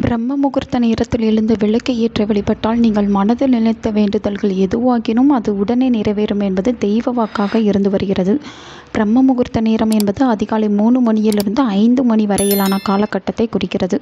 பிரம்ம முகூர்த்த நேரத்தில் எழுந்து விளக்கை ஏற்ற வழிபட்டால் நீங்கள் மனதில் நினைத்த வேண்டுதல்கள் எதுவாகினும் அது உடனே நிறைவேறும் என்பது தெய்வ வாக்காக இருந்து வருகிறது. பிரம்ம முகூர்த்த நேரம் என்பது அதிகாலை மூணு மணியிலிருந்து ஐந்து மணி வரையிலான காலகட்டத்தை குறிக்கிறது.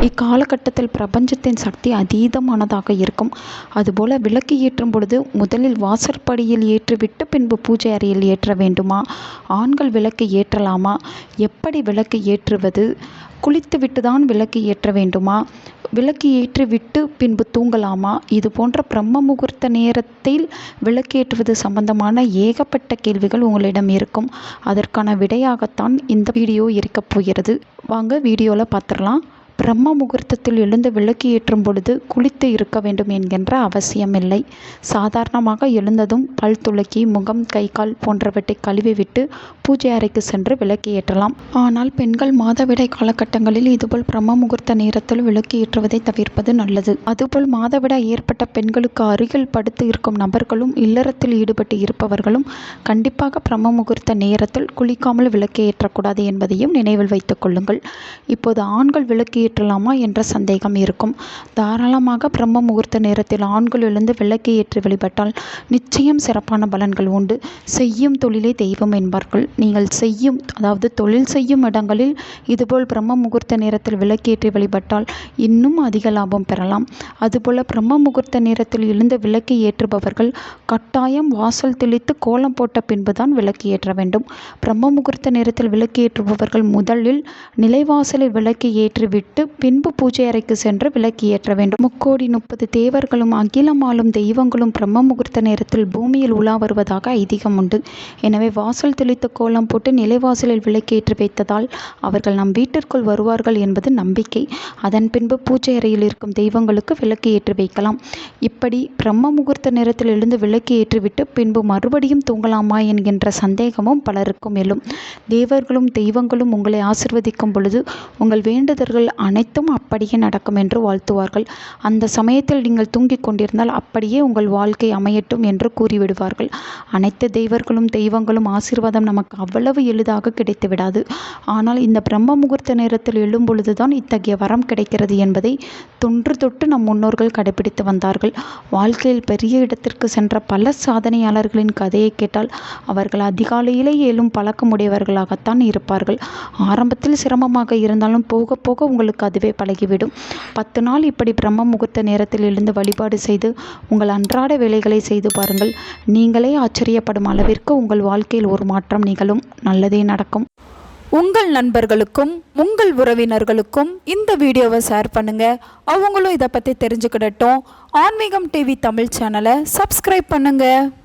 இக்காலகட்டத்தில் பிரபஞ்சத்தின் சக்தி அதீதமானதாக இருக்கும். அதுபோல விளக்கு ஏற்றும் பொழுது முதலில் வாசற்படியில் ஏற்றிவிட்டு பின்பு பூஜை அறையில் ஏற்ற வேண்டுமா? ஆண்கள் விளக்கு ஏற்றலாமா? எப்படி விளக்கு ஏற்றுவது? குளித்துவிட்டு தான் விளக்கு ஏற்ற வேண்டுமா? விளக்கு ஏற்றிவிட்டு பின்பு தூங்கலாமா? இது போன்ற பிரம்ம முகூர்த்த நேரத்தில் விளக்கேற்றுவது சம்பந்தமான ஏகப்பட்ட கேள்விகள் உங்களிடம் இருக்கும். அதற்கான விடையாகத்தான் இந்த வீடியோ இருக்கப் போகிறது. வாங்க வீடியோவில் பார்த்துடலாம். பிரம்ம முகூர்த்தத்தில் எழுந்து விளக்கு ஏற்றும் பொழுது குளித்து இருக்க வேண்டும் என்கின்ற அவசியமில்லை. சாதாரணமாக எழுந்ததும் பல் துளக்கி முகம் கை கால் போன்றவற்றை கழுவிவிட்டு பூஜை அறைக்கு சென்று விளக்கு ஏற்றலாம். ஆனால் பெண்கள் மாதவிடாய் காலகட்டங்களில் இதுபோல் பிரம்ம முகூர்த்த நேரத்தில் விளக்கு ஏற்றுவதை தவிர்ப்பது நல்லது. அதுபோல் மாதவிடாய் ஏற்பட்ட பெண்களுக்கு அருகில் படுத்து இருக்கும் நபர்களும் இல்லறத்தில் ஈடுபட்டு இருப்பவர்களும் கண்டிப்பாக பிரம்ம முகூர்த்த நேரத்தில் குளிக்காமல் விளக்கு ஏற்றக்கூடாது என்பதையும் நினைவில் வைத்துக் கொள்ளுங்கள். இப்போது ஆண்கள் விளக்கு ஏற்றலாமா என்ற சந்தேகம் இருக்கும். தாராளமாக பிரம்ம முகூர்த்த நேரத்தில் ஆண்கள் எழுந்து விளக்கு ஏற்றி வழிபட்டால் நிச்சயம் சிறப்பான பலன்கள் உண்டு. செய்யும் தொழிலே தெய்வம் என்பார்கள். நீங்கள் செய்யும் அதாவது தொழில் செய்யும் இடங்களில் இதுபோல் பிரம்ம முகூர்த்த நேரத்தில் விளக்கேற்றி வழிபட்டால் இன்னும் அதிக லாபம் பெறலாம். அதுபோல பிரம்ம முகூர்த்த நேரத்தில் எழுந்து விளக்கு ஏற்றுபவர்கள் கட்டாயம் வாசல் தெளித்து கோலம் போட்ட பின்புதான் விளக்கு ஏற்ற வேண்டும். பிரம்ம முகூர்த்த நேரத்தில் விளக்கு ஏற்றுபவர்கள் முதலில் நிலைவாசலில் விளக்கு ஏற்றிவிட்டு பின்பு பூஜை அறைக்கு சென்று விளக்கு ஏற்ற வேண்டும். முக்கோடி முப்பது தேவர்களும் அகிலமாலும் தெய்வங்களும் பிரம்ம முகூர்த்த நேரத்தில் பூமியில் உலா வருவதாக ஐதீகம் உண்டு. எனவே வாசல் தெளித்து கோலம் போட்டு நிலைவாசலில் விளக்கேற்றி வைத்ததால் அவர்கள் நம் வீட்டிற்குள் வருவார்கள் என்பது நம்பிக்கை. அதன் பின்பு பூஜை அறையில் இருக்கும் தெய்வங்களுக்கு விளக்கு ஏற்றி வைக்கலாம். இப்படி பிரம்ம முகூர்த்த நேரத்தில் எழுந்து விளக்கு ஏற்றிவிட்டு பின்பு மறுபடியும் தூங்கலாமா என்கின்ற சந்தேகமும் பலருக்கும் எழும். தேவர்களும் தெய்வங்களும் உங்களை ஆசிர்வதிக்கும் பொழுது உங்கள் வேண்டுதல்கள் அனைத்தும் அப்படியே நடக்கும் என்று வாழ்த்துவார்கள். அந்த சமயத்தில் நீங்கள் தூங்கிக் கொண்டிருந்தால் அப்படியே உங்கள் வாழ்க்கை அமையட்டும் என்று கூறிவிடுவார்கள். அனைத்து தெய்வர்களும் தெய்வங்களும் ஆசீர்வாதம் நமக்கு அவ்வளவு எளிதாக கிடைத்து விடாது ஆனால் இந்த பிரம்ம முகூர்த்த நேரத்தில் எழும் பொழுதுதான் இத்தகைய வரம் கிடைக்கிறது என்பதை தொன்று தொட்டு நம் முன்னோர்கள் கடைபிடித்து வந்தார்கள். வாழ்க்கையில் பெரிய இடத்திற்கு சென்ற பல சாதனையாளர்களின் கதையை கேட்டால் அவர்கள் அதிகாலையிலே எழும் பழக்கமுடையவர்களாகத்தான் இருப்பார்கள். ஆரம்பத்தில் சிரமமாக இருந்தாலும் போக போக உங்களுக்கு அதுவே பழகிவிடும். பத்து நாள் இப்படி பிரம்ம முகூர்த்த நேரத்தில் எழுந்து வழிபாடு செய்து உங்கள் அன்றாட வேலைகளை செய்து பாருங்கள். நீங்களே ஆச்சரியப்படும் அளவிற்கு உங்கள் வாழ்க்கையில் ஒரு மாற்றம் நிகழும். நல்லதே நடக்கும். உங்கள் நண்பர்களுக்கும் உங்கள் உறவினர்களுக்கும் இந்த வீடியோவை ஷேர் பண்ணுங்க. அவங்களும் இதை பற்றி தெரிஞ்சுக்கிடட்டும். ஆன்மீகம் டிவி தமிழ் சேனலை சப்ஸ்கிரைப் பண்ணுங்கள்